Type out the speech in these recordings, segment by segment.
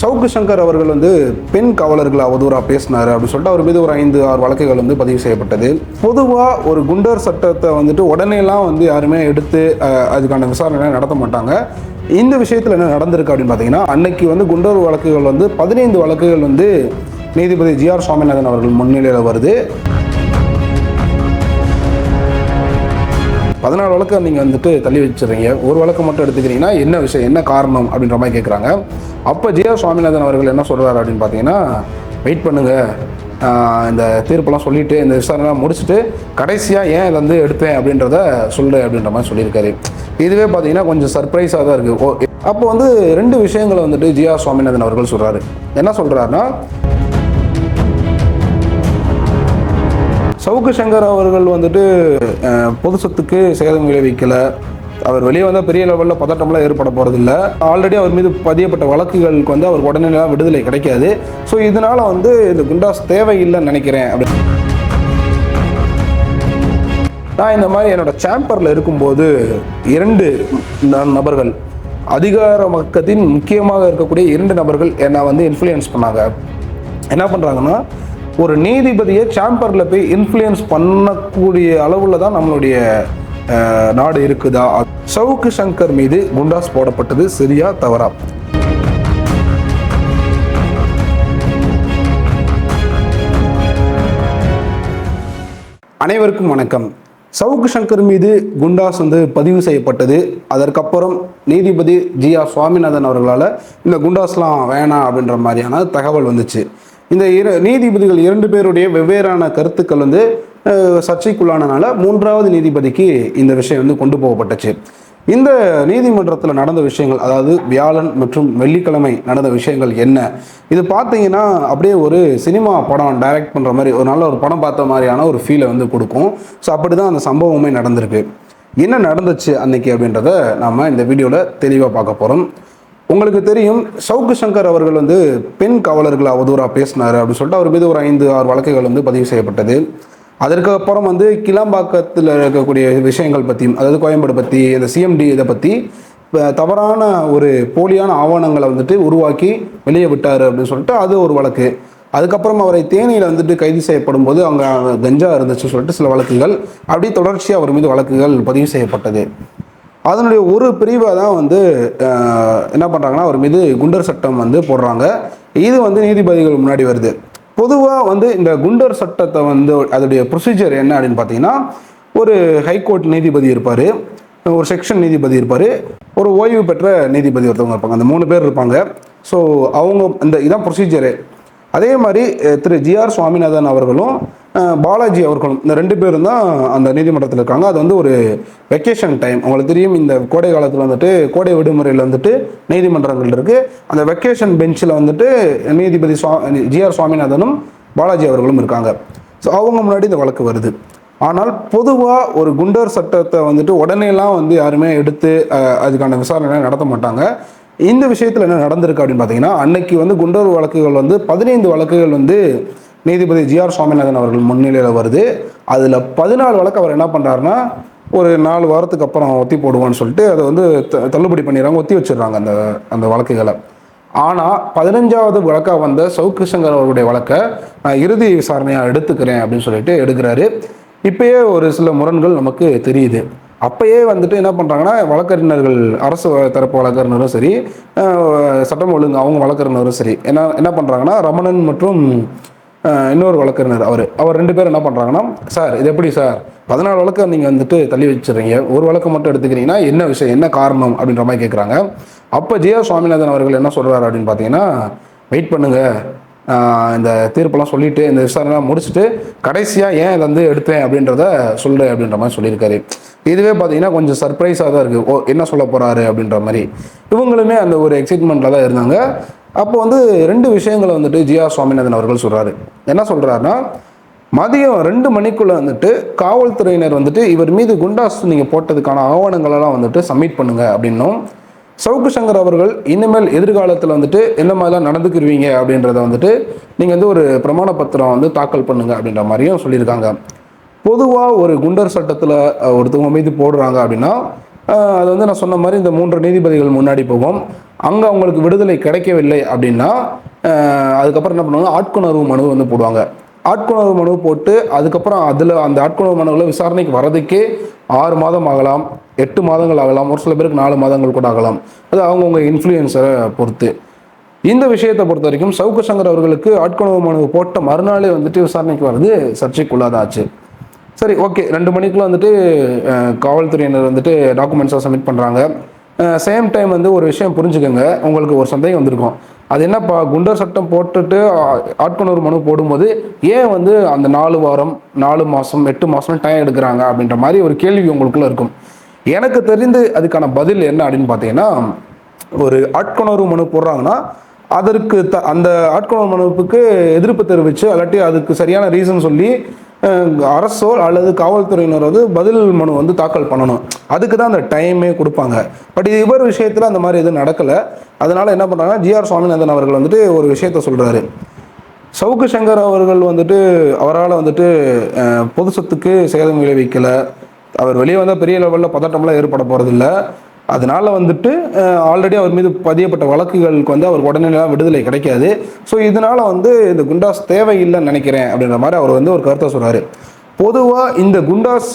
சவுக்கு சங்கர் அவர்கள் வந்து பெண் காவலர்கள் அவதூறாக பேசினார் அப்படின்னு சொல்லிட்டு அவர் மீது ஒரு ஐந்து ஆறு வழக்குகள் வந்து பதிவு செய்யப்பட்டது. பொதுவாக ஒரு குண்டர் சட்டத்தை வந்துட்டு உடனேலாம் வந்து யாருமே எடுத்து அதுக்கான விசாரணை நடத்த மாட்டாங்க. இந்த விஷயத்தில் என்ன நடந்திருக்கு அப்படின்னு பார்த்தீங்கன்னா அன்னைக்கு வந்து குண்டர் வழக்குகள் வந்து பதினைந்து வழக்குகள் வந்து நீதிபதி ஜி ஆர் சுவாமிநாதன் அவர்கள் முன்னிலையில் வருது. பதினாலு வழக்கை நீங்கள் வந்துட்டு தள்ளி வச்சிடுறீங்க. ஒரு வழக்கு மட்டும் எடுத்துக்கிறீங்கன்னா என்ன விஷயம் என்ன காரணம் அப்படின்ற மாதிரி கேட்குறாங்க அப்போ ஜியா சுவாமிநாதன் அவர்கள் என்ன சொல்கிறாரு அப்படின்னு பார்த்தீங்கன்னா வெயிட் பண்ணுங்கள் இந்த தீர்ப்பெல்லாம் சொல்லிட்டு இந்த விசாரணைலாம் முடிச்சுட்டு கடைசியாக ஏன் இதை வந்து எடுத்தேன் அப்படின்றத சொல்லு அப்படின்ற மாதிரி சொல்லியிருக்காரு. இதுவே பார்த்தீங்கன்னா கொஞ்சம் சர்ப்ரைஸாக தான் இருக்குது ஓ அப்போ வந்து ரெண்டு விஷயங்களை வந்துட்டு ஜியா சுவாமிநாதன் அவர்கள் சொல்கிறாரு என்ன சொல்கிறாருன்னா சவுக்கு சங்கர் அவர்கள் வந்துட்டு பொது சொத்துக்கு சேதம் விளைவிக்கலை. அவர் வெளியே வந்தால் பெரிய லெவலில் பதட்டம்லாம் ஏற்பட போகிறதில்ல ஆல்ரெடி அவர் மீது பதியப்பட்ட வழக்குகளுக்கு வந்து அவர் உடனடியாக விடுதலை கிடைக்காது. ஸோ இதனால் வந்து இந்த குண்டாஸ் தேவையில்லைன்னு நினைக்கிறேன் அப்படி நான் இந்த மாதிரி என்னோட சேம்பரில் இருக்கும்போது இரண்டு நபர்கள் அதிகார மக்கத்தின் முக்கியமாக இருக்கக்கூடிய இரண்டு நபர்கள் என்னை வந்து இன்ஃப்ளூயன்ஸ் பண்ணாங்க. என்ன பண்ணுறாங்கன்னா ஒரு நீதிபதியை சேம்பரில் போய் இன்ஃப்ளூயன்ஸ் பண்ணக்கூடிய அளவில் தான் நம்மளுடைய நாடு இருக்குதா? சவுக்கு சங்கர் மீது குண்டாஸ் போடப்பட்டது சரியா தவறா? அனைவருக்கும் வணக்கம். சவுக்கு சங்கர் மீது குண்டாஸ் வந்து பதிவு செய்யப்பட்டது. அதற்கப்புறம் நீதிபதி ஜி ஆர் சுவாமிநாதன் அவர்களால் இந்த குண்டாஸ்லாம் வேணாம் அப்படின்ற மாதிரியான தகவல் வந்துச்சு. இந்த இரு நீதிபதிகள் இரண்டு பேருடைய வெவ்வேறான கருத்துக்கள் வந்து சர்ச்சைக்குள்ளானனால மூன்றாவது நீதிபதிக்கு இந்த விஷயம் வந்து கொண்டு போகப்பட்டுச்சு. இந்த நீதிமன்றத்தில் நடந்த விஷயங்கள் அதாவது வியாழன் மற்றும் வெள்ளிக்கிழமை நடந்த விஷயங்கள் என்ன? இது பார்த்தீங்கன்னா அப்படியே ஒரு சினிமா படம் டைரக்ட் பண்ணுற மாதிரி ஒரு நல்ல ஒரு படம் பார்த்த மாதிரியான ஒரு ஃபீலை வந்து கொடுக்கும். ஸோ அப்படி தான் அந்த சம்பவமே நடந்திருக்கு. என்ன நடந்துச்சு அன்னைக்கு அப்படின்றத நாம் இந்த வீடியோவில் தெளிவாக பார்க்க போகிறோம் உங்களுக்கு தெரியும் சவுக்கு சங்கர் அவர்கள் வந்து பெண் காவலர்கள் அவதூறாக பேசினார் அப்படின்னு சொல்லிட்டு அவர் மீது ஒரு ஐந்து ஆறு வழக்குகள் வந்து பதிவு செய்யப்பட்டது. அதற்கு அப்புறம் வந்து கிளாம்பாக்கத்தில் இருக்கக்கூடிய விஷயங்கள் பற்றியும் அதாவது கோயம்பேடு பற்றி இந்த சிஎம்டி இதை பற்றி தவறான ஒரு போலியான ஆவணங்களை வந்துட்டு உருவாக்கி வெளியே விட்டார் அப்படின்னு சொல்லிட்டு அது ஒரு வழக்கு. அதுக்கப்புறம் அவரை தேனியில் வந்துட்டு கைது செய்யப்படும் போது அங்கே கஞ்சா இருந்துச்சு சொல்லிட்டு சில வழக்குகள் அப்படியே தொடர்ச்சியாக அவர் மீது வழக்குகள் பதிவு செய்யப்பட்டது. அதனுடைய ஒரு பிரிவை தான் வந்து என்ன பண்ணுறாங்கன்னா அவர் மீது குண்டர் சட்டம் வந்து போடுறாங்க. இது வந்து நீதிபதிகள் முன்னாடி வருது. பொதுவாக வந்து இந்த குண்டர் சட்டத்தை வந்து அதோடைய ப்ரொசீஜர் என்ன அப்படின்னு பார்த்தீங்கன்னா ஒரு ஹைகோர்ட் நீதிபதி இருப்பார் ஒரு செக்ஷன் நீதிபதி இருப்பார் ஒரு ஓய்வு பெற்ற நீதிபதி ஒருத்தவங்க இருப்பாங்க. அந்த மூணு பேர் இருப்பாங்க. ஸோ அவங்க இந்த இதான் ப்ரொசீஜரு அதே மாதிரி திரு ஜிஆர் சுவாமிநாதன் அவர்களும் பாலாஜி அவர்களும் இந்த ரெண்டு பேரும் தான் அந்த நீதிமன்றத்தில் இருக்காங்க. அது வந்து ஒரு வெக்கேஷன் டைம் உங்களுக்கு தெரியும் இந்த கோடை காலத்தில் வந்துட்டு கோடை விடுமுறையில் வந்துட்டு நீதிமன்றங்கள் இருக்குது அந்த வெக்கேஷன் பெஞ்சில் வந்துட்டு நீதிபதி சுவா ஜிஆர் சுவாமிநாதனும் பாலாஜி அவர்களும் இருக்காங்க. ஸோ அவங்க முன்னாடி இந்த வழக்கு வருது. ஆனால் பொதுவாக ஒரு குண்டர் சட்டத்தை வந்துட்டு உடனேலாம் வந்து யாருமே எடுத்து அதுக்கான விசாரணை நடத்த மாட்டாங்க. இந்த விஷயத்தில் என்ன நடந்திருக்கு அப்படின்னு பார்த்தீங்கன்னா அன்னைக்கு வந்து குண்டர் வழக்குகள் வந்து பதினைந்து வழக்குகள் வந்து நீதிபதி ஜிஆர் சுவாமிநாதன் அவர்கள் முன்னிலையில் வருது. அதில் பதினாலு வழக்கு அவர் என்ன பண்ணுறாருன்னா ஒரு நாலு வாரத்துக்கு அப்புறம் ஒத்தி போடுவோன்னு சொல்லிட்டு அதை வந்து த- தள்ளுபடி பண்ணிடுறாங்க ஒத்தி வச்சிடுறாங்க அந்த அந்த வழக்குகளை. ஆனால் பதினஞ்சாவது வழக்காக வந்த சவுக்கு சங்கர் அவருடைய வழக்கை நான் இறுதி விசாரணையாக எடுத்துக்கிறேன் அப்படின்னு சொல்லிட்டு எடுக்கிறாரு. இப்பயே ஒரு சில முரண்கள் நமக்கு தெரியுது. அப்பயே வந்துட்டு என்ன பண்ணுறாங்கன்னா வழக்கறிஞர்கள் அரசு தரப்பு வழக்கறிஞரும் சரி சட்டம் ஒழுங்கு அவங்க வழக்கறிஞரும் சரி என்ன என்ன பண்ணுறாங்கன்னா ரமணன் மற்றும் இன்னொரு வழக்கறிஞர் அவர். அவர் ரெண்டு பேரும் என்ன பண்ணுறாங்கன்னா சார் இது எப்படி சார்? பதினாலு வழக்கை நீங்கள் வந்துட்டு தள்ளி வச்சிடுறீங்க. ஒரு வழக்கு மட்டும் எடுத்துக்கிறீங்கன்னா என்ன விஷயம் என்ன காரணம்? அப்படின்ற மாதிரி கேட்குறாங்க அப்போ ஜெயா சுவாமிநாதன் அவர்கள் என்ன சொல்கிறாரு அப்படின்னு பார்த்தீங்கன்னா வெயிட் பண்ணுங்க. இந்த தீர்ப்பெல்லாம் சொல்லிட்டு இந்த விசாரணைலாம் முடிச்சுட்டு கடைசியாக ஏன் இதை வந்து எடுத்தேன் அப்படின்றத சொல்லு அப்படின்ற மாதிரி சொல்லியிருக்காரு. இதுவே பார்த்தீங்கன்னா கொஞ்சம் சர்ப்ரைஸாக தான் இருக்குது ஓ என்ன சொல்ல போகிறாரு அப்படின்ற மாதிரி. இவங்களுமே அந்த ஒரு எக்ஸைட்மெண்ட்டில் தான் இருந்தாங்க. அப்போ வந்து ரெண்டு விஷயங்களை வந்துட்டு ஜியா சுவாமிநாதன் அவர்கள் சொல்கிறாரு என்ன சொல்கிறாருன்னா மதியம் ரெண்டு மணிக்குள்ளே வந்துட்டு காவல்துறையினர் வந்துட்டு இவர் மீது குண்டாஸ் நீங்கள் போட்டதுக்கான ஆவணங்களெல்லாம் வந்துட்டு சப்மிட் பண்ணுங்க அப்படின்னும். சவுக்கு சங்கர் அவர்கள் இனிமேல் எதிர்காலத்தில் வந்துட்டு என்ன மாதிரிலாம் நடந்துக்கிருவீங்க? அப்படின்றத வந்துட்டு நீங்கள் வந்து ஒரு பிரமாண பத்திரம் வந்து தாக்கல் பண்ணுங்க அப்படின்ற மாதிரியும் சொல்லியிருக்காங்க. பொதுவாக ஒரு குண்டர் சட்டத்தில் ஒருத்தவங்க மீது போடுறாங்க அப்படின்னா அது வந்து நான் சொன்ன மாதிரி இந்த மூன்று நீதிபதிகள் முன்னாடி போகும். அங்கே அவங்களுக்கு விடுதலை கிடைக்கவில்லை அப்படின்னா அதுக்கப்புறம் என்ன பண்ணுவாங்க? ஆட்கொணர்வு மனு வந்து போடுவாங்க. ஆட்கொணர்வு மனு போட்டு அதுக்கப்புறம் அதில் அந்த ஆட்கொணர்வு மனுவில் விசாரணைக்கு வரதுக்கே ஆறு மாதம் ஆகலாம் எட்டு மாதங்கள் ஆகலாம் ஒரு சில பேருக்கு நாலு மாதங்கள் கூட ஆகலாம். அது அவங்கவுங்க இன்ஃப்ளூயன்ஸரை பொறுத்து. இந்த விஷயத்தை பொறுத்த வரைக்கும் சவுக்கு சங்கர் அவர்களுக்கு ஆட்கொணர்வு மனு போட்ட மறுநாளே வந்துட்டு விசாரணைக்கு வர்றது சர்ச்சைக்குள்ளாதாச்சு சரி ஓகே ரெண்டு மணிக்குள்ள வந்துட்டு காவல்துறையினர் வந்துட்டு டாக்குமெண்ட்ஸை சப்மிட் பண்ணுறாங்க சேம் டைம் வந்து ஒரு விஷயம் புரிஞ்சுக்கோங்க. உங்களுக்கு ஒரு சந்தேகம் வந்திருக்கும். அது என்னப்பா குண்டர் சட்டம் போட்டுட்டு ஆட்கொணர் ஆட்கொணர்வு மனு போடும்போது ஏன் வந்து அந்த நாலு வாரம் நாலு மாதம் எட்டு மாதம் டைம் எடுக்கிறாங்க அப்படின்ற மாதிரி ஒரு கேள்வி உங்களுக்குள்ளே இருக்கும். எனக்கு தெரிந்து அதுக்கான பதில் என்ன அப்படின்னு பார்த்தீங்கன்னா ஒரு ஆட்கொணர்வு மனு போடுறாங்கன்னா அதற்கு த அந்த ஆட்கொணர்வு மனுவுக்கு எதிர்ப்பு தெரிவித்து அல்லாட்டி அதுக்கு சரியான ரீசன் சொல்லி அரசோ அல்லது காவல்துறையினர் வந்து பதில் மனு வந்து தாக்கல் பண்ணணும். அதுக்கு தான் அந்த டைமே கொடுப்பாங்க. பட் இது இவர் விஷயத்தில் அந்த மாதிரி எதுவும் நடக்கலை. அதனால என்ன பண்ணுறாங்கன்னா ஜிஆர் சுவாமிநாதன் அவர்கள் வந்துட்டு ஒரு விஷயத்த சொல்கிறாரு சவுக்கு சங்கர் அவர்கள் வந்துட்டு அவரால் வந்துட்டு பொது சொத்துக்கு சேதம் விளைவிக்கலை. அவர் வெளியே வந்தால் பெரிய லெவலில் பதட்டம்லாம் ஏற்பட போகிறதில்ல அதனால வந்துட்டு ஆல்ரெடி அவர் மீது பதியப்பட்ட வழக்குகளுக்கு வந்து அவர் உடனடியாக விடுதலை கிடைக்காது. ஸோ இதனால வந்து இந்த குண்டாஸ் தேவையில்லைன்னு நினைக்கிறேன் அப்படின்ற மாதிரி அவர் வந்து ஒரு கருத்தை சொல்றாரு. பொதுவாக இந்த குண்டாஸ்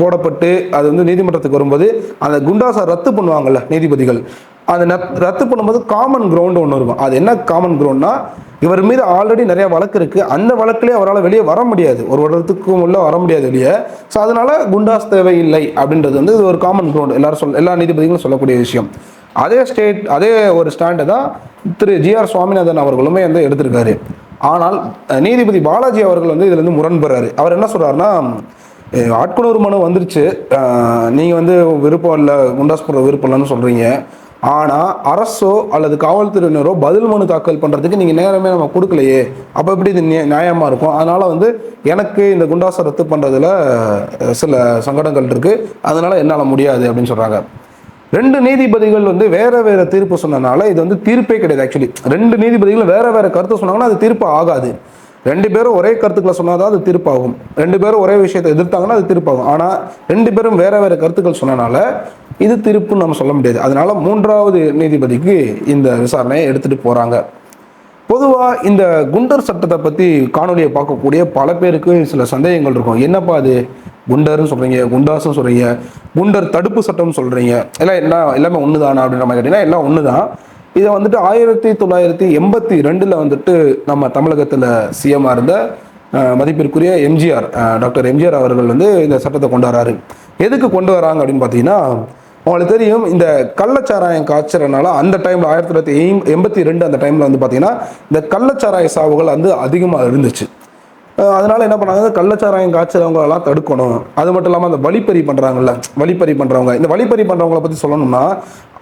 போடப்பட்டு அது வந்து நீதிமன்றத்துக்கு வரும்போது அந்த குண்டாஸை ரத்து பண்ணுவாங்கல்ல நீதிபதிகள். அந்த நத்- ரத்து பண்ணும்போது காமன் கிரவுண்டு ஒன்று இருக்கும். அது என்ன காமன் கிரவுண்ட்னா இவர் மீது ஆல்ரெடி நிறைய வழக்கு இருக்குது அந்த வழக்குலேயே அவரால் வெளியே வர முடியாது. ஒரு வருடத்துக்கும் உள்ள வர முடியாது வெளியே. ஸோ அதனால குண்டாஸ் தேவையில்லை அப்படின்றது வந்து இது ஒரு காமன் கிரவுண்ட் எல்லாரும் சொல் எல்லா நீதிபதிகளும் சொல்லக்கூடிய விஷயம். அதே ஸ்டேட் அதே ஒரு ஸ்டாண்டை தான் திரு ஜிஆர் சுவாமிநாதன் அவர்களுமே வந்து எடுத்திருக்காரு. ஆனால் நீதிபதி பாலாஜி அவர்கள் வந்து இதுலேருந்து முரண்படுறாரு. அவர் என்ன சொல்கிறாருன்னா அஹ், மனு வந்துருச்சு. நீங்கள் வந்து விருப்பம் இல்லை குண்டாஸ் போடுற விருப்பம் இல்லைன்னு சொல்கிறீங்க ஆனால் அரசோ அல்லது காவல்துறையினரோ பதில் மனு தாக்கல் பண்ணுறதுக்கு நீங்கள் நேரமே நம்ம கொடுக்கலையே. அப்போ எப்படி இது நியா- இருக்கும்? அதனால் வந்து எனக்கு இந்த குண்டாசை ரத்து பண்ணுறதுல சில சங்கடங்கள் இருக்குது அதனால் என்னால் முடியாது அப்படின்னு சொல்கிறாங்க ரெண்டு நீதிபதிகள் வந்து வேற வேற தீர்ப்பு சொன்னனால இது வந்து தீர்ப்பே கிடையாது. ஆக்சுவலி ரெண்டு நீதிபதிகள் வேற வேற கருத்து சொன்னாங்கன்னா அது தீர்ப்பு ஆகாது. ரெண்டு பேரும் ஒரே கருத்துக்களை சொன்னாதான் அது தீர்ப்பாகும். ரெண்டு பேரும் ஒரே விஷயத்தை எதிர்த்தாங்கன்னா அது தீர்ப்பாகும். ஆனால் ரெண்டு பேரும் வேற வேற கருத்துக்கள் சொன்னனால இது திருப்புன்னு நம்ம சொல்ல முடியாது. அதனால மூன்றாவது நீதிபதிக்கு இந்த விசாரணையை எடுத்துட்டு போறாங்க. பொதுவாக இந்த குண்டர் சட்டத்தை பற்றி காணொலியை பார்க்கக்கூடிய பல பேருக்கு சில சந்தேகங்கள் இருக்கும். என்னப்பா அது? குண்டர்னு சொல்கிறீங்க குண்டாஸும் சொல்கிறீங்க குண்டர் தடுப்பு சட்டம்னு சொல்கிறீங்க எல்லாம் என்ன எல்லாமே ஒன்று தானா அப்படின்ற மாதிரி கேட்டிங்கன்னா எல்லாம் ஒன்று தான் இதை வந்துட்டு ஆயிரத்தி தொள்ளாயிரத்தி எண்பத்தி ரெண்டில் வந்துட்டு நம்ம தமிழகத்தில் சிஎம்மாக இருந்த மதிப்பிற்குரிய எம்ஜிஆர் டாக்டர் எம்ஜிஆர் அவர்கள் வந்து இந்த சட்டத்தை கொண்டு வராரு. எதுக்கு கொண்டு வராங்க அப்படின்னு பார்த்தீங்கன்னா அவங்களுக்கு தெரியும் இந்த கள்ளச்சாராயம் காய்ச்சறனால அந்த டைம்ல ஆயிரத்தி தொள்ளாயிரத்தி எண்பத்தி ரெண்டு அந்த டைம்ல வந்து பார்த்தீங்கன்னா இந்த கள்ளச்சாராய சாவுகள் வந்து அதிகமாக இருந்துச்சு. அதனால் அதனால என்ன பண்ணாங்க கள்ளச்சாராயம் காய்ச்சறவங்களெல்லாம் தடுக்கணும். அது மட்டும் இல்லாமல் அந்த வழிப்பறி பண்ணுறாங்கல்ல வழிப்பறி பண்ணுறவங்க இந்த வழிப்பறி பண்ணுறவங்கள பற்றி சொல்லணும்னா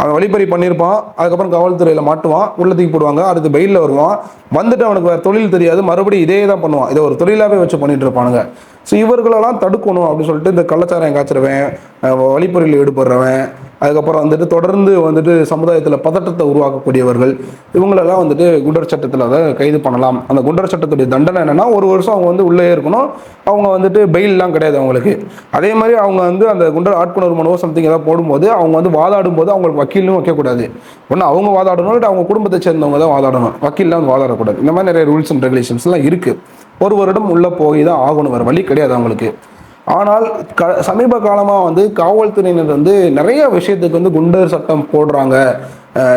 அவன் வழிப்பறி பண்ணியிருப்பான் அதுக்கப்புறம் காவல்துறையில் மாட்டுவான் உள்ள தூக்கி போடுவாங்க அடுத்து பெயிலில் வருவான். வந்துட்டு அவனுக்கு வேறு தொழில் தெரியாது மறுபடியும் இதே தான் பண்ணுவான். இதை ஒரு தொழிலாகவே வச்சு பண்ணிட்டு இருப்பானுங்க. ஸோ இவர்களெல்லாம் தடுக்கணும் அப்படின்னு சொல்லிட்டு இந்த கள்ளச்சாராயம் காய்ச்சிருவேன் வழிப்பறையில் ஈடுபடுறவன் அதுக்கப்புறம் வந்துட்டு தொடர்ந்து வந்துட்டு சமுதாயத்தில் பதட்டத்தை உருவாக்கக்கூடியவர்கள் இவங்களெல்லாம் வந்துட்டு குண்டர் சட்டத்தில் அதை கைது பண்ணலாம். அந்த குண்டர் சட்டத்துடைய தண்டனை என்னென்னா ஒரு வருஷம் அவங்க வந்து உள்ளே இருக்கணும். அவங்க வந்துட்டு பெயில்லாம் கிடையாது அவங்களுக்கு. அதே மாதிரி அவங்க வந்து அந்த குண்டர் ஆட்கொணர்வு மனுவோ சம்திங் ஏதாவது போடும்போது அவங்க வந்து வாதாடும் போது அவங்களுக்கு வக்கீலும் வைக்கக்கூடாது. ஒன்று அவங்க வாதாடணும் இல்லை அவங்க குடும்பத்தை சேர்ந்தவங்க தான் வாதாடணும். வக்கீல்லாம் வந்து வாதாடக்கூடாது. இந்த மாதிரி நிறைய ரூல்ஸ் அண்ட் ரெகுலேஷன்ஸ்லாம் இருக்குது ஒரு வருடம் உள்ளே போய் தான் ஆகணும். வேறு வழி கிடையாது அவங்களுக்கு. ஆனால் க சமீப காலமாக வந்து காவல்துறையினர் வந்து நிறைய விஷயத்துக்கு வந்து குண்டர் சட்டம் போடுறாங்க.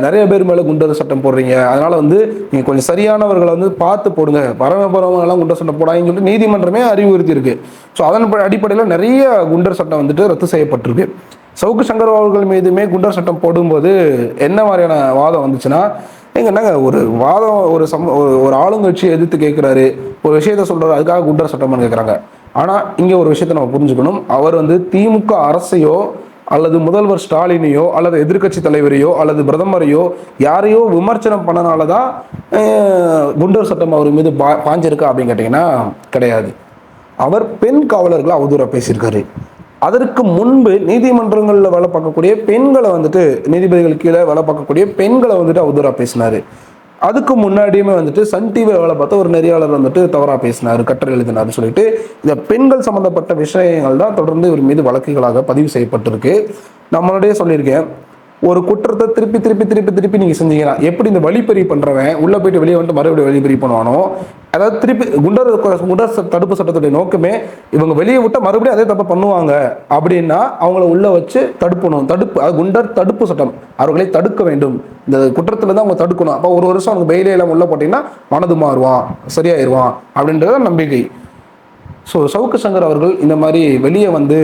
நிறைய பேர் மேலே குண்டர் சட்டம் போடுறீங்க. அதனால் வந்து நீங்கள் கொஞ்சம் சரியானவர்களை வந்து பார்த்து போடுங்க. பரவ பரவங்கெல்லாம் குண்டர் சட்டம் போடாங்கன்னு சொல்லிட்டு நீதிமன்றமே அறிவுறுத்தி இருக்கு ஸோ அதன் அடிப்படையில் நிறைய குண்டர் சட்டம் வந்துட்டு ரத்து செய்யப்பட்டிருக்கு. சவுக்கு சங்கர் அவர்கள் மீதுமே குண்டர் சட்டம் போடும்போது என்ன மாதிரியான வாதம் வந்துச்சுன்னா ஏங்க என்னங்க ஒரு வாதம் ஒரு சம் ஒரு- ஒரு எதிர்த்து கேட்குறாரு ஒரு விஷயத்த சொல்கிறாரு அதுக்காக குண்டர் சட்டம்னு கேட்குறாங்க. ஆனால் இங்கே ஒரு விஷயத்தை நம்ம புரிஞ்சுக்கணும். அவர் வந்து திமுக அரசையோ அல்லது முதல்வர் ஸ்டாலினையோ அல்லது எதிர்கட்சி தலைவரையோ அல்லது பிரதமரையோ யாரையோ விமர்சனம் பண்ணனால தான் குண்டர் சட்டம் அவர் மீது பா பாஞ்சிருக்கா அப்படின்னு கேட்டிங்கன்னா கிடையாது. அவர் பெண் காவலர்களை அவதூறாக பேசியிருக்காரு. அதற்கு முன்பு நீதிமன்றங்களில் வேலை பார்க்கக்கூடிய பெண்களை வந்துட்டு நீதிபதிகள் கீழே வேலை பார்க்கக்கூடிய பெண்களை வந்துட்டு அவதூறாக பேசினாரு. அதுக்கு முன்னாடியுமே வந்துட்டு சன் டிவி வேலை பார்த்த ஒரு நெறியாளர் வந்துட்டு தவறாக பேசினார் கட்டுரை எழுதினார்னு சொல்லிட்டு. இந்த பெண்கள் சம்மந்தப்பட்ட விஷயங்கள் தான் தொடர்ந்து இவர் மீது வழக்குகளாக பதிவு செய்யப்பட்டிருக்கு. நம்மளுடைய சொல்லியிருக்கேன். ஒரு குற்றத்தை திருப்பி திருப்பி திருப்பி திருப்பி நீங்கள் செஞ்சீங்கன்னா எப்படி இந்த வழிப்பறி பண்ணுறவன் உள்ளே போயிட்டு வெளியே வந்துட்டு மறுபடியும் வழிப்பறி பண்ணுவானோ? அதாவது திருப்பி குண்டர் குண்டர் ச- தடுப்பு சட்டத்துடைய நோக்கமே இவங்க வெளியே விட்டால் மறுபடியும் அதே தப்பை பண்ணுவாங்க. அப்படின்னா அவங்கள உள்ளே வச்சு தடுப்பணும். தடுப்பு அது குண்டர் தடுப்பு சட்டம். அவர்களை தடுக்க வேண்டும். இந்த குற்றத்தில் தான் அவங்க தடுக்கணும். அப்போ ஒரு வருஷம் அவங்க பெயிலே எல்லாம் உள்ளே போட்டிங்கன்னா மனது மாறுவான் சரியாயிருவான் அப்படின்றத நம்பிக்கை. ஸோ சவுக்கு சங்கர் அவர்கள் இந்த மாதிரி வெளியே வந்து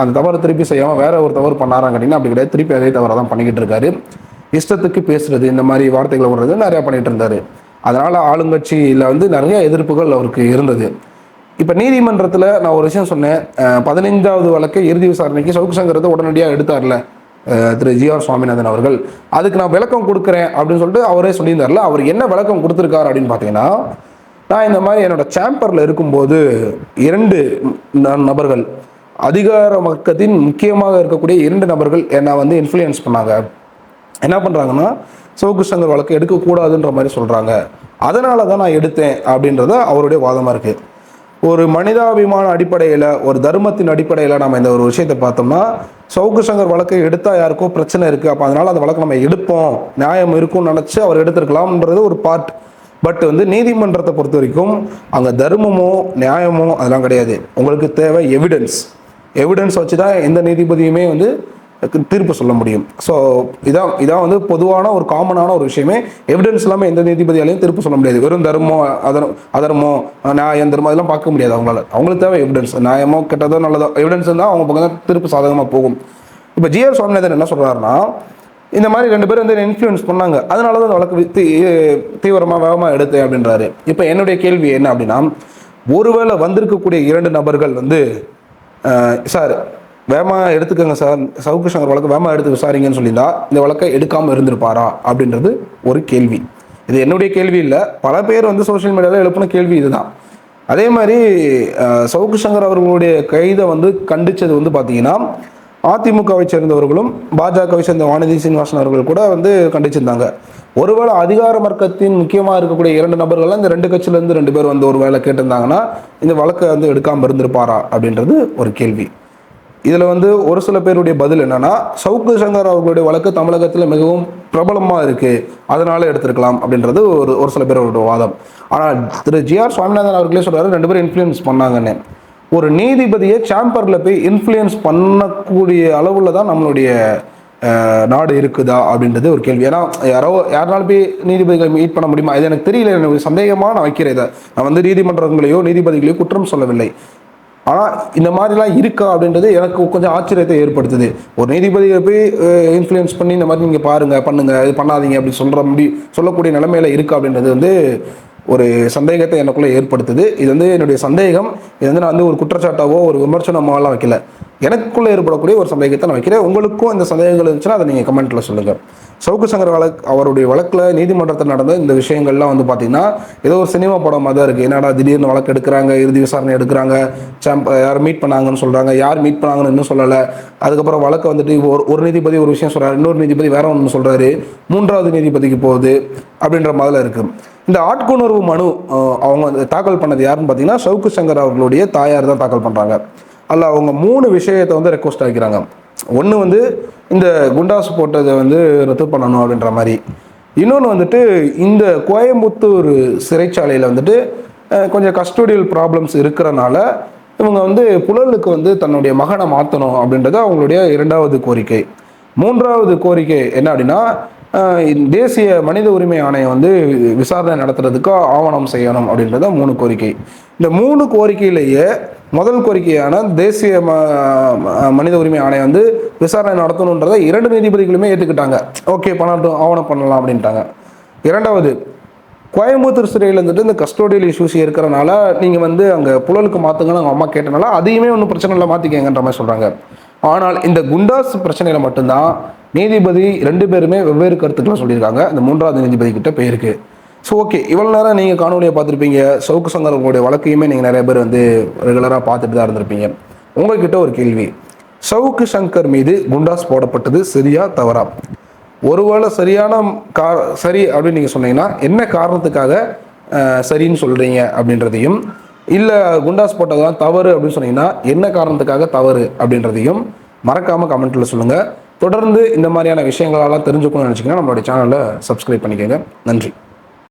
அந்த தவறு திருப்பி செய்யாமல் வேற ஒரு தவறு பண்ணாராங்க கேட்டிங்கன்னா அப்படி கிடையாது. திருப்பி அதே தவறை தான் பண்ணிக்கிட்டு இருக்காரு. இஷ்டத்துக்கு பேசுறது இந்த மாதிரி வார்த்தைகளை விடுறது நிறையா பண்ணிட்டு இருந்தாரு. அதனால ஆளுங்கட்சியில் வந்து நிறைய எதிர்ப்புகள் அவருக்கு இருந்தது. இப்போ நீதிமன்றத்தில் நான் ஒரு விஷயம் சொன்னேன். பதினைஞ்சாவது வழக்கை இறுதி விசாரணைக்கு சவுக்கு சங்கரத்தை உடனடியாக எடுத்தார்ல. திரு ஜி ஆர் சுவாமிநாதன் அவர்கள். அதுக்கு நான் விளக்கம் கொடுக்குறேன் அப்படின்னு சொல்லிட்டு அவரே சொல்லியிருந்தார்ல. அவர் என்ன விளக்கம் கொடுத்துருக்காரு அப்படின்னு பார்த்தீங்கன்னா நான் இந்த மாதிரி என்னோட சேம்பரில் இருக்கும்போது இரண்டு நபர்கள் அதிகார வர்க்கத்தின் முக்கியமாக இருக்கக்கூடிய இரண்டு நபர்கள் என்னை வந்து இன்ஃப்ளூயன்ஸ் பண்ணாங்க. என்ன பண்ணுறாங்கன்னா சவுக்கு சங்கர் வழக்கு எடுக்கக்கூடாதுன்ற மாதிரி சொல்கிறாங்க அதனால தான் நான் எடுத்தேன் அப்படின்றத அவருடைய வாதமாக இருக்குது ஒரு மனிதாபிமான அடிப்படையில் ஒரு தர்மத்தின் அடிப்படையில் நம்ம இந்த ஒரு விஷயத்தை பார்த்தோம்னா சவுக்கு சங்கர் வழக்கை எடுத்தால் யாருக்கோ பிரச்சனை இருக்குது அப்போ அதனால் அந்த வழக்கை நம்ம எடுப்போம். நியாயம் இருக்கும்னு நினச்சி அவர் எடுத்திருக்கலாம்ன்றது ஒரு பார்ட் பட் வந்து நீதிமன்றத்தை பொறுத்த வரைக்கும் அங்கே தர்மமோ நியாயமோ அதெல்லாம் கிடையாது. உங்களுக்கு தேவை எவிடன்ஸ் எவிடன்ஸ் வச்சு தான் எந்த நீதிபதியுமே வந்து தீர்ப்பு சொல்ல முடியும். ஸோ இதான் இதான் வந்து பொதுவான ஒரு காமனான ஒரு விஷயமே. எவிடன்ஸ் இல்லாமல் எந்த நீதிபதியாலையும் தீர்ப்பு சொல்ல முடியாது. வெறும் தர்மம் அதர் அதர்மோ நியாயம் தர்மம் அதெல்லாம் பார்க்க முடியாது அவங்களால. அவங்களுக்கு தேவை எவிடன்ஸ் நியாயமோ கெட்டதோ நல்லதோ எவிடன்ஸ் இருந்தால் அவங்க பக்கம் தான் தீர்ப்பு சாதகமாக போகும். இப்போ ஜிஆர் சுவாமிநாதன் என்ன சொல்கிறாருன்னா இந்த மாதிரி ரெண்டு பேரும் வந்து இன்ஃப்ளூயன்ஸ் பண்ணாங்க. அதனால தான் அந்த வழக்கு தீவிரமாக வேகமாக எடுத்தேன் அப்படின்றாரு. இப்போ என்னுடைய கேள்வி என்ன அப்படின்னா ஒருவேளை வந்திருக்கக்கூடிய இரண்டு நபர்கள் வந்து சார் வேமா எடுத்துக்கோங்க சார் சவுக்கு சங்கர் வழக்கு வேமா எடுத்து விசாரிங்கன்னு சொல்லியிருந்தா இந்த வழக்கை எடுக்காமல் இருந்திருப்பாரா அப்படின்றது ஒரு கேள்வி. இது என்னுடைய கேள்வி இல்லை. பல பேர் வந்து சோஷியல் மீடியாவில் எழுப்பின கேள்வி இதுதான். அதே மாதிரி சவுக்கு சங்கர் அவர்களுடைய கைதை வந்து கண்டிச்சது வந்து பார்த்தீங்கன்னா அதிமுகவை சேர்ந்தவர்களும் பாஜகவை சேர்ந்த வானதி சீனிவாசன் அவர்கள் கூட வந்து கண்டிச்சிருந்தாங்க. ஒருவேளை அதிகார வர்க்கத்தின் முக்கியமாக இருக்கக்கூடிய இரண்டு நபர்கள்லாம் இந்த ரெண்டு கட்சியிலேருந்து ரெண்டு பேர் வந்து ஒரு வேலை கேட்டிருந்தாங்கன்னா இந்த வழக்கை வந்து எடுக்காமல் இருந்திருப்பாரா அப்படின்றது ஒரு கேள்வி. இதில் வந்து ஒரு சில பேருடைய பதில் என்னன்னா சவுக்கு சங்கர் அவர்களுடைய வழக்கு தமிழகத்தில் மிகவும் பிரபலமாக இருக்கு. அதனால எடுத்திருக்கலாம் அப்படின்றது ஒரு ஒரு சில பேரோட வாதம். ஆனால் திரு ஜிஆர் சுவாமிநாதன் அவர்களே சொல்கிறாரு ரெண்டு பேரும் இன்ஃப்ளூயன்ஸ் பண்ணாங்கன்னு. ஒரு நீதிபதியை சாம்பரில் போய் இன்ஃப்ளூயன்ஸ் பண்ணக்கூடிய அளவில் தான் நம்மளுடைய நாடு இருக்குதா அப்படின்றது ஒரு கேள்வி. ஏன்னா யாரோ யாருனாலும் போய் நீதிபதிகளை மீட் பண்ண முடியுமா? இது எனக்கு தெரியல. எனக்கு சந்தேகமாக நான் வைக்கிறேன் இதை. நான் வந்து நீதிமன்றங்களையோ நீதிபதிகளையோ குற்றம் சொல்லவில்லை. ஆனால் இந்த மாதிரிலாம் இருக்கா அப்படின்றது எனக்கு கொஞ்சம் ஆச்சரியத்தை ஏற்படுத்துது. ஒரு நீதிபதியை போய் இன்ஃப்ளூயன்ஸ் பண்ணி இந்த மாதிரி நீங்கள் பாருங்கள் பண்ணுங்கள் இது பண்ணாதீங்க அப்படி சொல்கிற முடி சொல்லக்கூடிய நிலைமையில இருக்கா அப்படின்றது வந்து ஒரு சந்தேகத்தை எனக்குள்ளே ஏற்படுத்துது. இது வந்து என்னுடைய சந்தேகம். இது வந்து நான் வந்து ஒரு குற்றச்சாட்டாவோ ஒரு விமர்சனமாகலாம் வைக்கல. எனக்குள்ளே ஏற்படக்கூடிய ஒரு சந்தேகத்தை நான் வைக்கிறேன். உங்களுக்கும் இந்த சந்தேகங்கள் இருந்துச்சுன்னா அதை நீங்கள் கமெண்ட்டில் சொல்லுங்கள் சவுக்கு சங்கர் வழக்கு அவருடைய வழக்கில் நீதிமன்றத்தில் நடந்த இந்த விஷயங்கள்லாம் வந்து பார்த்தீங்கன்னா ஏதோ ஒரு சினிமா படம் மாதிரி தான் இருக்குது என்னடா திடீர்னு வழக்கு எடுக்கிறாங்க இறுதி விசாரணை எடுக்கிறாங்க சாம்ப் யார் மீட் பண்ணாங்கன்னு சொல்கிறாங்க யார் மீட் பண்ணாங்கன்னு இன்னும் சொல்லலை. அதுக்கப்புறம் வழக்கு வந்துட்டு ஒரு ஒரு நீதிபதி ஒரு விஷயம் சொல்கிறாரு இன்னொரு நீதிபதி வேற ஒன்று சொல்கிறாரு மூன்றாவது நீதிபதிக்கு போகுது அப்படின்ற மாதிரிலாம் இருக்குது இந்த ஆட்கொணர்வு மனு அவங்க தாக்கல் பண்ணது யாருன்னு பார்த்தீங்கன்னா சவுக்கு சங்கர் அவர்களுடைய தாயார் தான் தாக்கல் பண்ணுறாங்க அதில் அவங்க மூணு விஷயத்தை வந்து ரெக்வஸ்ட் ஆகிக்கிறாங்க ஒன்று வந்து இந்த குண்டாசு போட்டதை வந்து ரத்து பண்ணணும் அப்படின்ற மாதிரி. இன்னொன்று வந்துட்டு இந்த கோயம்புத்தூர் சிறைச்சாலையில் வந்துட்டு கொஞ்சம் கஸ்டோடியல் ப்ராப்ளம்ஸ் இருக்கிறனால இவங்க வந்து புழலுக்கு வந்து தன்னுடைய மகனை மாற்றணும் அப்படின்றது அவங்களுடைய இரண்டாவது கோரிக்கை. மூன்றாவது கோரிக்கை என்ன அப்படின்னா தேசிய மனித உரிமை ஆணையம் வந்து விசாரணை நடத்துறதுக்கு ஆவணம் செய்யணும் அப்படின்றத மூணு கோரிக்கை. இந்த மூணு கோரிக்கையிலேயே முதல் கோரிக்கையான தேசிய ம மனித உரிமை ஆணையம் வந்து விசாரணை நடத்தணுன்றதை இரண்டு நீதிபதிகளுமே ஏற்றுக்கிட்டாங்க ஓகே பண்ணட்டும் ஆவணம் பண்ணலாம் அப்படின்ட்டாங்க. இரண்டாவது கோயம்புத்தூர் சிறையில் இருந்துட்டு இந்த கஸ்டோடியல் இஷ்யூஸ் இருக்கிறனால நீங்கள் வந்து அங்கே புழலுக்கு மாற்றுங்கன்னு அவங்க அம்மா கேட்டனால அதையுமே ஒன்றும் பிரச்சனை இல்லை மாற்றிக்கங்கன்ற மாதிரி சொல்கிறாங்க ஆனால் இந்த குண்டாஸ் பிரச்சனையில் மட்டும்தான் நீதிபதி ரெண்டு பேருமே வெவ்வேறு கருத்துக்களை சொல்லியிருக்காங்க. அந்த மூன்றாவது நீதிபதி கிட்ட போயிருக்கு. ஸோ ஓகே இவ்வளோ நேரம் நீங்கள் காணொலியை பார்த்துருப்பீங்க. சவுக்கு சங்கர் அவங்களுடைய வழக்கையுமே நீங்கள் நிறைய பேர் வந்து ரெகுலராக பார்த்துட்டு தான் இருந்திருப்பீங்க. உங்ககிட்ட ஒரு கேள்வி. சவுக்கு சங்கர் மீது குண்டாஸ் போடப்பட்டது சரியா தவறா? ஒருவேளை சரியான கார் சரி அப்படின்னு நீங்கள் சொன்னீங்கன்னா என்ன காரணத்துக்காக சரின்னு சொல்கிறீங்க அப்படின்றதையும் இல்லை குண்டாஸ் போட்டது தான் தவறு அப்படின்னு சொன்னீங்கன்னா என்ன காரணத்துக்காக தவறு அப்படின்றதையும் மறக்காமல் கமெண்ட்டில் சொல்லுங்கள் தொடர்ந்து இந்த மாதிரியான விஷயங்களெல்லாம் தெரிஞ்சுக்கணும்னு நினச்சிங்கன்னா நம்மளுடைய சேனலை சப்ஸ்கிரைப் பண்ணிக்கோங்க. நன்றி.